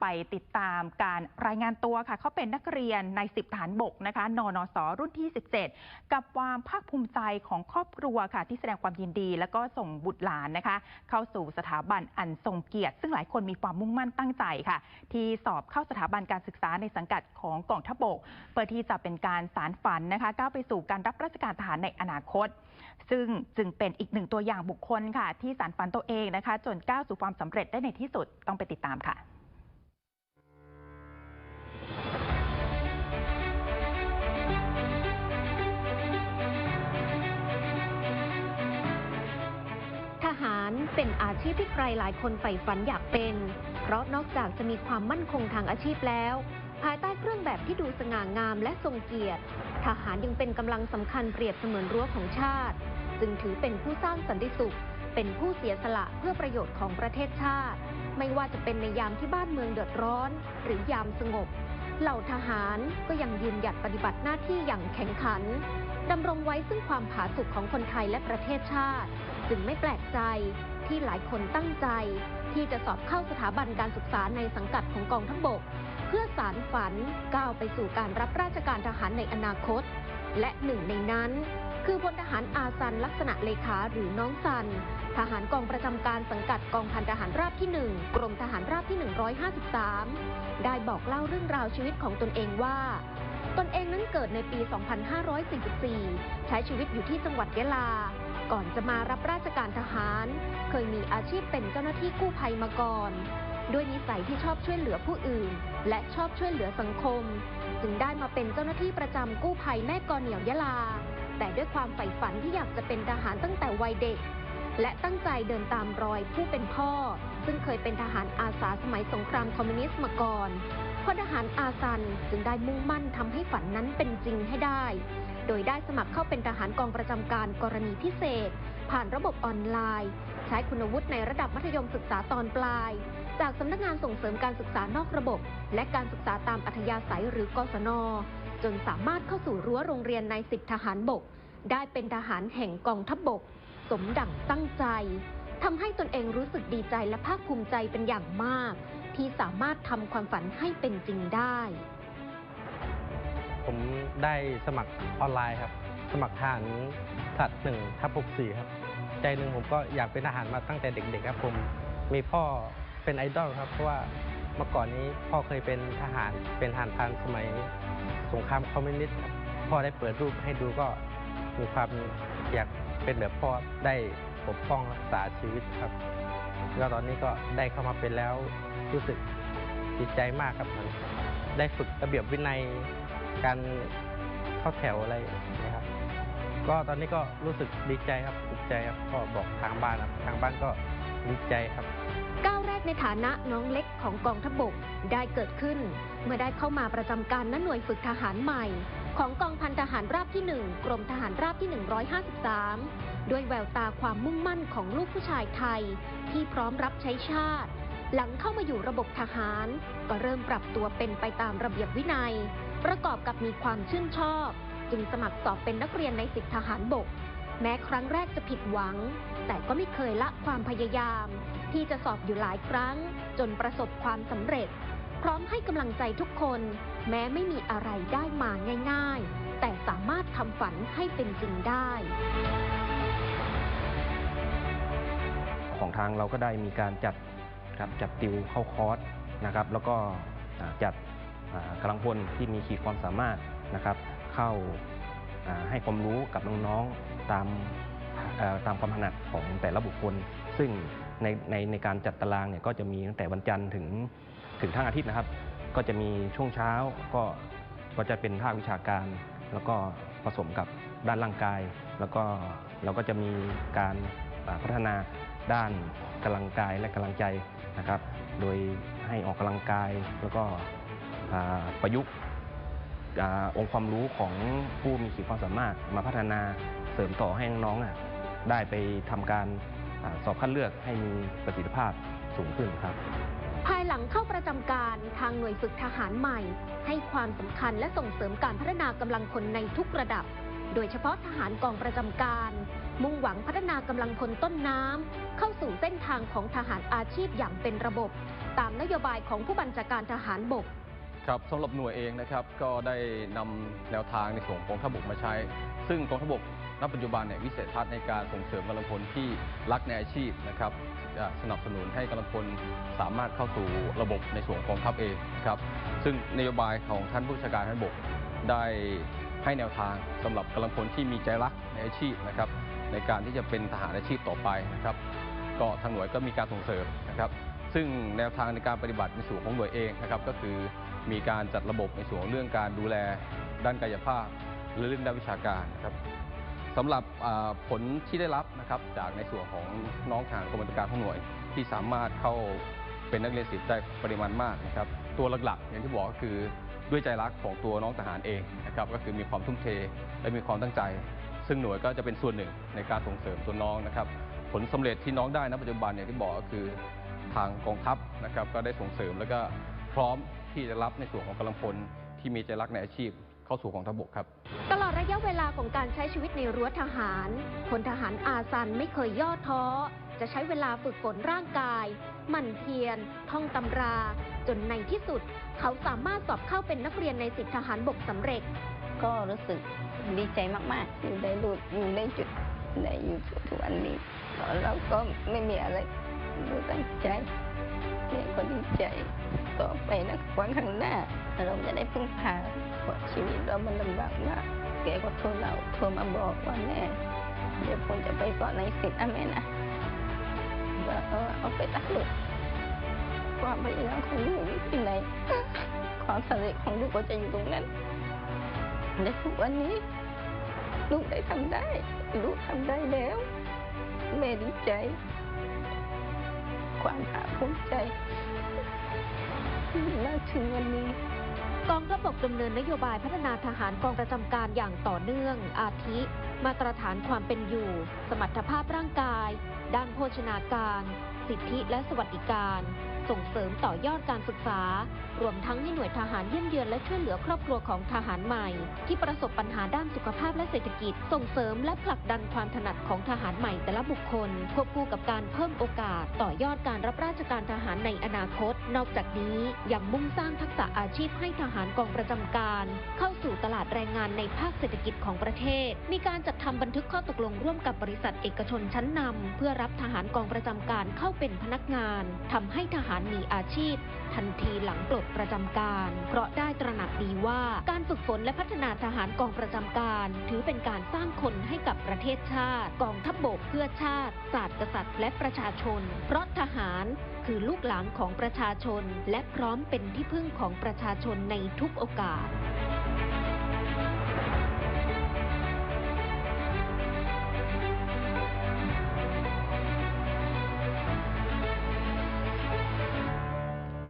ไปติดตามการรายงานตัวค่ะเขาเป็นนักเรียนในสิบฐานบกนะคะนนสรุ่นที่ 17 กับความภาคภูมิใจของครอบครัวค่ะ ที่แสดงความยินดี แล้วก็ส่งบุตรหลานนะคะ เข้าสู่สถาบันอันทรงเกียรติ ซึ่งหลายคนมีความมุ่งมั่นตั้งใจค่ะ ที่สอบเข้าสถาบันการศึกษาในสังกัดของกองทัพบก เพื่อที่จะเป็นการสารฝันนะคะก้าวไปสู่การรับราชการทหารในอนาคต ซึ่งจึงเป็นอีกหนึ่งตัวอย่างบุคคลค่ะ ที่สารฝันตัวเองนะคะ จนก้าวสู่ความสำเร็จได้ในที่สุดต้องไปติดตามค่ะ เป็นอาชีพที่ใครหลายคนใฝ่ฝันอยากเป็น เพราะนอกจากจะมีความมั่นคงทางอาชีพแล้ว ภายใต้เครื่องแบบที่ดูสง่างามและทรงเกียรติ ทหารยังเป็นกำลังสำคัญเปรียบเสมือนรั้วของชาติ จึงถือเป็นผู้สร้างสันติสุข เป็นผู้เสียสละเพื่อประโยชน์ของประเทศชาติ ไม่ว่าจะเป็นในยามที่บ้านเมืองเดือดร้อน หรือยามสงบ เหล่าทหารก็ยังยืนหยัดปฏิบัติหน้าที่อย่างแข็งขันดำรงไว้ซึ่งความผาสุกของคนไทยและประเทศชาติ จึงไม่แปลกใจ ที่หลายคนตั้งใจ ที่จะสอบเข้าสถาบันการศึกษาในสังกัดของกองทัพบก เพื่อสารฝันก้าวไปสู่การรับราชการทหารในอนาคต และหนึ่งในนั้น คือพลทหารอาซันลักษณะเลขาหรือน้องซัน ทหารกองประจำการสังกัดกองพันทหารราบที่ 1 กรมทหารราบที่ 153 ได้บอกเล่าเรื่องราวชีวิตของตนเองว่าตนเองนั้นเกิดในปี 2544 ใช้ชีวิตอยู่ที่จังหวัดยะลา ก่อนจะมารับราชการทหาร เคยมีอาชีพเป็นเจ้าหน้าที่กู้ภัยมาก่อน ด้วยนิสัยที่ชอบช่วยเหลือผู้อื่น และชอบช่วยเหลือสังคม จึงได้มาเป็นเจ้าหน้าที่ประจำกู้ภัยแม่กอเหนียวยะลา แต่ด้วยความใฝ่ฝันที่อยากจะเป็นทหารตั้งแต่วัยเด็ก และตั้งใจเดินตามรอยผู้เป็นพ่อ ซึ่งเคยเป็นทหารอาสาสมัยสงครามคอมมิวนิสต์มาก่อน พลทหารอาซันจึงได้มุ่งมั่นทำให้ฝันนั้นเป็นจริงให้ได้ โดยได้สมัครเข้าเป็นทหารกองประจำการกรณีพิเศษ ผ่านระบบออนไลน์ ใช้คุณวุฒิในระดับมัธยมศึกษาตอนปลาย จากสำนักงานส่งเสริมการศึกษานอกระบบ และการศึกษาตามอัธยาศัยหรือกศน จนสามารถเข้าสู่รั้วโรงเรียนในสิบทหารบก ได้เป็นทหารแห่งกองทัพบบก สมดั่งตั้งใจทำให้ตนเองรู้สึกดีใจและภาคภูมิใจเป็นอย่างมาก ที่สามารถทำความฝันให้เป็นจริงได้ ผมได้สมัครออนไลน์ครับ สมัครทหารสัตว์หนึ่งทับหกสี่ครับ ใจหนึ่งผมก็อยากเป็นทหารมาตั้งแต่เด็ก ๆ ครับ ผมมีพ่อเป็นไอดอลครับ เพราะว่าเมื่อก่อนนี้พ่อเคยเป็นทหารเป็นทหารพรานสมัยสงครามคอมมิวนิสต์ครับพ่อได้เปิดรูปให้ดูก็มีความอยากเป็นแบบพ่อได้ปกป้องรักษาชีวิตครับ แล้วตอนนี้ก็ได้เข้ามาเป็นแล้วรู้สึกดีใจมากครับมันได้ฝึกระเบียบวินัยการเข้าแถวอะไรนะครับ ก็ตอนนี้ก็รู้สึกดีใจครับภูมิใจครับก็บอกทางบ้านครับทางบ้านก็ดีใจครับก้าวแรกในฐานะน้องเล็กของกองทัพบกได้เกิดขึ้น เมื่อได้เข้ามาประจำการณหน่วยฝึกทหารใหม่ ของกองพันทหารราบที่ 1 กรมทหารราบที่ 153 ด้วยแววตาความมุ่งมั่นของลูกผู้ชายไทย ที่พร้อมรับใช้ชาติ หลังเข้ามาอยู่ระบบทหาร ก็เริ่มปรับตัวเป็นไปตามระเบียบวินัย ประกอบกับมีความชื่นชอบ จึงสมัครสอบเป็นนักเรียนในสิบทหารบก แม้ครั้งแรกจะผิดหวัง แต่ก็ไม่เคยละความพยายาม ที่จะสอบอยู่หลายครั้ง จนประสบความสำเร็จ พร้อมให้กำลังใจทุกคน แม้ไม่มีอะไรได้มาง่ายๆ แต่สามารถทำฝันให้เป็นจริงได้ ของทางเราก็ได้มีการจัดครับจัดติวเข้าคอร์สนะครับแล้วก็จัดกำลังพลที่มีขีดความสามารถนะครับเข้าให้ความรู้กับน้องๆตามตามความถนัดของแต่ละบุคคล ซึ่งในในในการจัดตารางเนี่ยก็จะมีตั้งแต่วันจันทร์ถึงถึงทั้งอาทิตย์นะครับ ก็จะมีช่วงเช้าก็ก็จะเป็นภาควิชาการ แล้วก็ผสมกับด้านร่างกาย แล้วก็เราก็จะมีการพัฒนาด้านกำลังกายและกำลังใจนะครับ โดยให้ออกกำลังกายแล้วก็ประยุกต์องค์ความรู้ของผู้มีขีดความสามารถมาพัฒนาเสริมต่อให้น้องๆได้ไปทำการอสอบคัดเลือกให้มีประสิทธิภาพสูงขึ้นครับ ภายหลังเข้าประจำการทางหน่วยฝึกทหารใหม่ ให้ความสำคัญและส่งเสริมการพัฒนากำลังคนในทุกระดับ โดยเฉพาะทหารกองประจำการ มุ่งหวังพัฒนากำลังพลต้นน้ำเข้าสู่เส้นทางของทหารอาชีพอย่างเป็นระบบ ตามนโยบายของผู้บัญชาการทหารบกครับสำหรับหน่วยเองนะครับก็ได้นำแนวทางในส่วนของกองทัพบกมาใช้ ซึ่งกองทัพบก ณปัจจุบันเนี่ยวิสัยทัศน์ในการส่งเสริมกำลังพลที่รักในอาชีพนะครับสนับสนุนให้กำลังพลสามารถเข้าสู่ระบบในส่วนของทัพเองครับซึ่งนโยบายของท่านผู้ชาการทหารบกได้ให้แนวทางสำหรับกำลังพลที่มีใจรักในอาชีพนะครับในการที่จะเป็นทหารอาชีพต่อไปนะครับก็ทางหน่วยก็มีการส่งเสริมนะครับ ซึ่งแนวทางในการปฏิบัติในส่วนของหน่วยเองนะครับก็คือมีการจัดระบบในส่วนเรื่องการดูแลด้านกายภาพและเรื่องด้านวิชาการนะครับ สำหรับผลที่ได้รับนะครับจากในส่วนของน้องทหารกองบัญชาการของหน่วย ที่สามารถเข้าเป็นนักเรียนศิลป์ได้ปริมาณมากนะครับ ตัวหลักๆ อย่างที่บอกก็คือด้วยใจรักของตัวน้องทหารเองนะครับก็คือมีความทุ่มเทและมีความตั้งใจ ซึ่งหน่วยก็จะเป็นส่วนหนึ่งในการส่งเสริมตัวน้องนะครับ ผลสำเร็จที่น้องได้ณปัจจุบันอย่างที่บอกก็คือทางกองทัพนะครับก็ได้ส่งเสริมแล้วก็พร้อมที่จะรับในส่วนของกำลังพลที่มีใจรักในอาชีพ เข้าสู่กองทัพบกครับ ตลอดระยะเวลาของการใช้ชีวิตในรั้วทหารพลทหารอาซันไม่เคยย่อท้อ จะใช้เวลาฝึกฝนร่างกาย หมั่นเพียรท่องตำรา จนในที่สุด เขาสามารถสอบเข้าเป็นนักเรียนในสิบทหารบกสำเร็จ ก็รู้สึกดีใจมากๆอยู่ได้รูดอยู่ได้จุดได้อยู่ทุกวันนี้เราก็ไม่มีอะไร เราตั้งใจแกก็ดีใจต่อไปนะวันข้างหน้า เราจะได้พึ่งพาเพราะชีวิตเรามันลำบากมากแกก็โทรเราโทรมาบอกว่าแม่เดี๋ยวผมจะไปสอนในศิษย์นะแม่นะว่าเออเอาไปตั้งลูกความพยายามของลูกอยู่ที่ไหนความสำเร็จของลูกก็จะอยู่ตรงนั้นในทุกวันนี้ ลูกได้ทำได้ ลูกทำได้แล้วแม่ดีใจ ความภาคภูมิใจมาถึงวันนี้ กองทัพบกดำเนินนโยบายพัฒนาทหารกองประจำการอย่างต่อเนื่อง อาทิ มาตรฐานความเป็นอยู่ สมรรถภาพร่างกาย ด้านโภชนาการ สิทธิและสวัสดิการ ส่งเสริมต่อยอดการศึกษา รวมทั้งให้หน่วยทหารเยี่ยมเยือนและช่วยเหลือครอบครัวของทหารใหม่ ที่ประสบปัญหาด้านสุขภาพและเศรษฐกิจ ส่งเสริมและผลักดันความถนัดของทหารใหม่แต่ละบุคคล ควบคู่กับการเพิ่มโอกาส ต่อยอดการรับราชการทหารในอนาคต นอกจากนี้ยังมุ่งสร้างทักษะอาชีพให้ทหารกองประจำการ เข้าสู่ตลาดแรงงานในภาคเศรษฐกิจของประเทศ มีการจัดทำบันทึกข้อตกลงร่วมกับบริษัทเอกชนชั้นนำเพื่อรับทหารกองประจำการเข้าเป็นพนักงานทำให้ทหารมีอาชีพ ทันทีหลังปลดประจำการ เพราะได้ตระหนักดีว่าการฝึกฝนและพัฒนาทหารกองประจำการ ถือเป็นการสร้างคนให้กับประเทศชาติ กองทัพบบกเพื่อชาติ ศาสตร์กษัตริย์ และประชาชน เพราะทหารคือลูกหลานของประชาชน และพร้อมเป็นที่พึ่งของประชาชนในทุกโอกาส